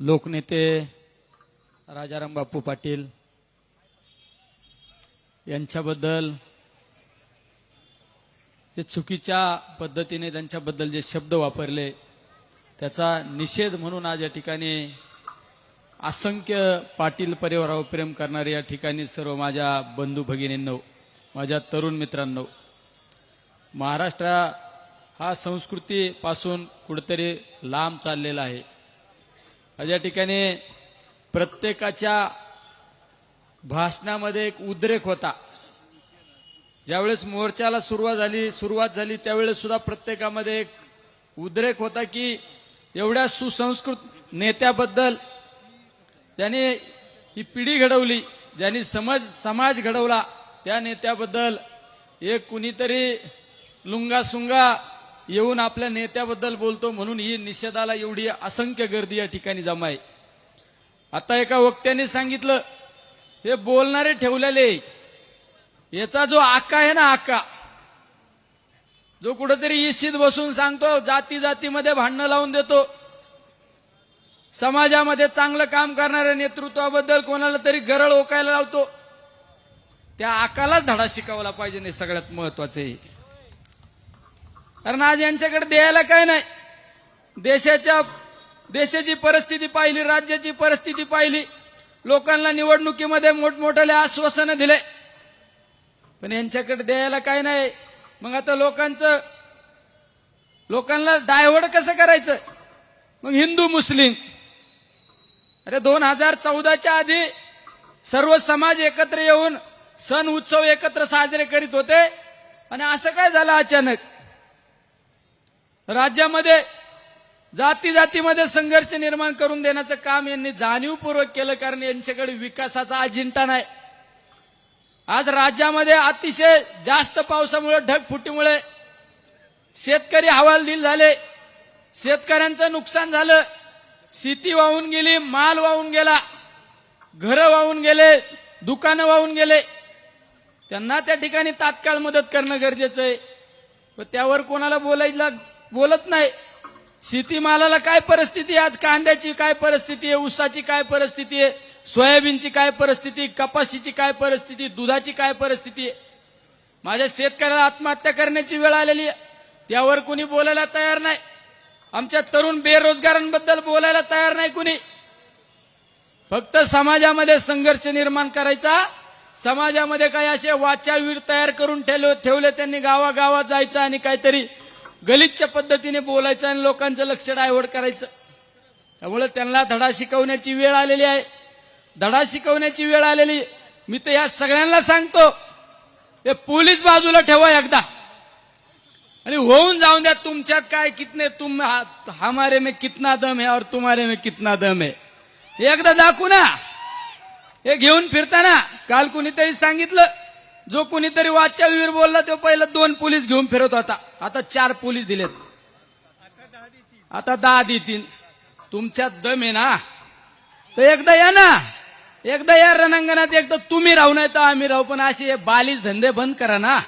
लोकनेते राजाराम बापू पाटील यांच्याबद्दल जे चुकीच्या पद्धतीने त्यांच्याबद्दल जे शब्द वापरले त्याचा निषेध म्हणून आज या ठिकाणी असंख्य पाटील परिवारावर प्रेम करणारे या ठिकाणी सर्व माझ्या बंधू भगिनींनो माझ्या तरुण मित्रांनो महाराष्ट्र हा संस्कृतीपासून कुठेतरी लांब चाललेला आहे. आज या ठिकाणी प्रत्येकाच्या भाषणामध्ये एक उद्रेक होता. ज्यावेळेस मोर्चाला सुरुवात झाली सुरुवात झाली त्यावेळेस सुद्धा प्रत्येकामध्ये एक उद्रेक होता की एवढ्या सुसंस्कृत नेत्याबद्दल ज्यांनी ही पिढी घडवली ज्यांनी समज समाज घडवला त्या नेत्याबद्दल एक कुणीतरी लुंगासुंगा येऊन आपल्या नेत्याबद्दल बोलतो म्हणून ही निषेधाला एवढी असंख्य गर्दी या ठिकाणी जमा आहे. आता एका वक्त्याने सांगितलं हे बोलणारे ठेवलेले याचा जो आका आहे ना आका जो कुठेतरी इशीत बसून सांगतो जाती जातीमध्ये भांडणं लावून देतो समाजामध्ये चांगलं काम करणाऱ्या नेतृत्वाबद्दल कोणाला तरी गरळ ओकायला लावतो त्या आकालाच धडा शिकवला पाहिजे नाही सगळ्यात महत्वाचं आहे. कारण आज यांच्याकडे द्यायला काय नाही? देशाच्या देशाची परिस्थिती पाहिली राज्याची परिस्थिती पाहिली. लोकांना निवडणुकीमध्ये मोठमोठाले आश्वासनं दिले. पण यांच्याकडे द्यायला काय नाही? मग आता लोकांचं लोकांना डायव्हर्ट कसं करायचं? मग हिंदू मुस्लिम. अरे दोन हजार चौदाच्या आधी सर्व समाज एकत्र येऊन सण उत्सव एकत्र साजरे करीत होते. आणि असं काय झालं अचानक? राज्यामध्ये जाती जातीमध्ये संघर्ष निर्माण करून देण्याचं काम यांनी जाणीवपूर्वक केलं कारण यांच्याकडे विकासाचा अजिंठा नाही. आज राज्यामध्ये अतिशय जास्त पावसामुळे ढगफुटीमुळे शेतकरी हवालदिल झाले. शेतकऱ्यांचं नुकसान झालं. शेती वाहून गेली माल वाहून गेला घरं वाहून गेले दुकानं वाहून गेले. त्यांना त्या ठिकाणी तात्काळ मदत करणं गरजेचं आहे. व त्यावर कोणाला बोलायला बोलत नाही. शेतीमालाला काय परिस्थिती आहे? आज कांद्याची काय परिस्थिती आहे? ऊसाची काय परिस्थिती आहे? सोयाबीनची काय परिस्थिती कपाशीची काय परिस्थिती दुधाची काय परिस्थिती आहे? माझ्या शेतकऱ्याला आत्महत्या करण्याची वेळ आलेली आहे. त्यावर कुणी बोलायला तयार नाही. आमच्या तरुण बेरोजगारांबद्दल बोलायला तयार नाही कुणी. फक्त समाजामध्ये संघर्ष निर्माण करायचा. समाजामध्ये काही असे वाचाळवीर तयार करून ठेवले ठेवले त्यांनी गावागावात जायचं आणि काहीतरी गलिच्छ पद्धतीने बोलायचं आणि लोकांचं लक्ष डायव्हर्ट करायचं. त्यामुळे त्यांना धडा शिकवण्याची वेळ आलेली आहे. धडा शिकवण्याची वेळ आलेली. मी तर या सगळ्यांना सांगतो हे पोलीस बाजूला ठेवा एकदा. आणि होऊन जाऊन द्या तुमच्यात काय कितने तुम हा- हमारे में कितना दम है और तुम्हारे में कितना दम है. एकदा दाखवू ना. हे घेऊन फिरताना काल कुणीतरी सांगितलं जो कुणीतरी वाच्यावीर बोलला तो पहिला दोन पोलीस घेऊन फिरत होता. आता चार पोलीस दिलेत. आता दहा देतील. तुमच्यात दम आहे ना? तर एकदा या ना. एकदा या रणांगणात एकदा तुम्ही राहू नाही तर आम्ही राहू. पण असे बालिश धंदे बंद करा ना.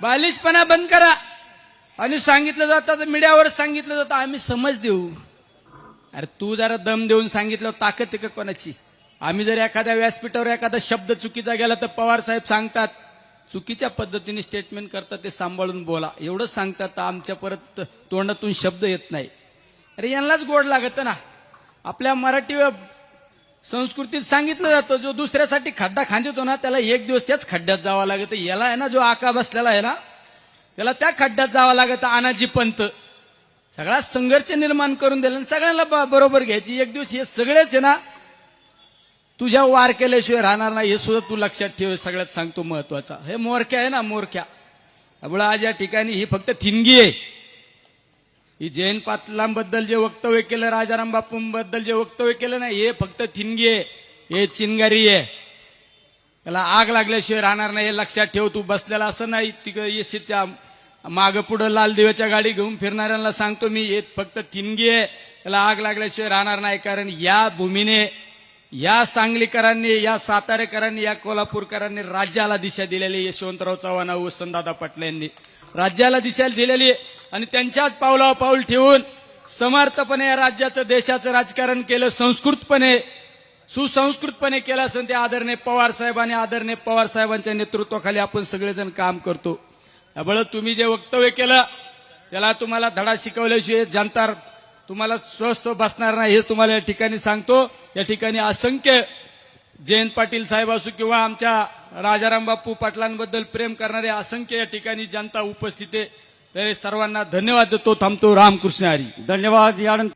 बालिशपणा बंद करा. आणि सांगितलं जातं तर मीडियावर सांगितलं जातं आम्ही समज देऊ. अरे तू जरा दम देऊन सांगितलं ताकद आहे का कोणाची? आम्ही जर एखाद्या व्यासपीठावर एखादा शब्द चुकीचा गेला तर पवार साहेब सांगतात चुकीच्या पद्धतीने स्टेटमेंट करतात ते सांभाळून बोला. एवढंच सांगतात तर आमच्या परत तोंडातून शब्द येत नाही. अरे यांनाच गोड लागत ना. आपल्या मराठी संस्कृतीत सांगितलं जातं जो दुसऱ्यासाठी खड्डा खांदतो ना त्याला एक दिवस त्याच खड्ड्यात जावं लागतं. याला आहे ना जो आका बसलेला आहे ना त्याला त्या खड्ड्यात जावं लागत आनाजी पंत. सगळा संघर्ष निर्माण करून दिला आणि सगळ्यांना बरोबर घ्यायची. एक दिवस हे सगळेच आहे ना तुझ्या वार केल्याशिवाय राहणार नाही हे सुद्धा तू लक्षात ठेव सगळ्यात सांगतो महत्त्वाचा. हे मोरख्या आहे ना मोरख्या त्यामुळे आज या ठिकाणी ही फक्त थिनगी आहे. ही जैन पाटलांबद्दल जे वक्तव्य केलं राजाराम बापूंबद्दल जे वक्तव्य केलं ना हे फक्त थिनगी आहे. हे चिनगारी आहे. त्याला आग लागल्याशिवाय राहणार नाही हे लक्षात ठेव तू बसलेला असं नाही तिकडे येशीच्या मागं पुढं लाल दिव्याच्या गाडी घेऊन फिरणाऱ्यांना सांगतो मी हे फक्त थिनगी आहे. त्याला आग लागल्याशिवाय राहणार नाही कारण या भूमीने या सांगलीकरांनी या सातारेकरांनी या कोल्हापूरकरांनी राज्याला दिशा दिलेली आहे. यशवंतराव चव्हाण वसंतदादा पाटील यांनी राज्याला दिशा दिलेली आहे. आणि त्यांच्याच पावलावर पाऊल ठेवून समर्थपणे या राज्याचं देशाचं राजकारण केलं संस्कृतपणे सुसंस्कृतपणे केलं असेल ते आदरणीय पवार साहेबांनी आदरणे आदरणीय पवार साहेबांच्या नेतृत्वाखाली आपण सगळेजण काम करतो त्यामुळे तुम्ही जे वक्तव्य केलं त्याला तुम्हाला धडा शिकवल्याशिवाय जनता तुम्हाला स्वस्थ बसणार नाही हे तुम्हाला या ठिकाणी सांगतो. या ठिकाणी असंख्य जयंत पाटील साहेब असो किंवा आमच्या राजाराम बापू पाटलांबद्दल प्रेम करणारे असंख्य या ठिकाणी जनता उपस्थित आहे. तर सर्वांना धन्यवाद देतो. थांबतो रामकृष्ण हरी. धन्यवाद यानंतर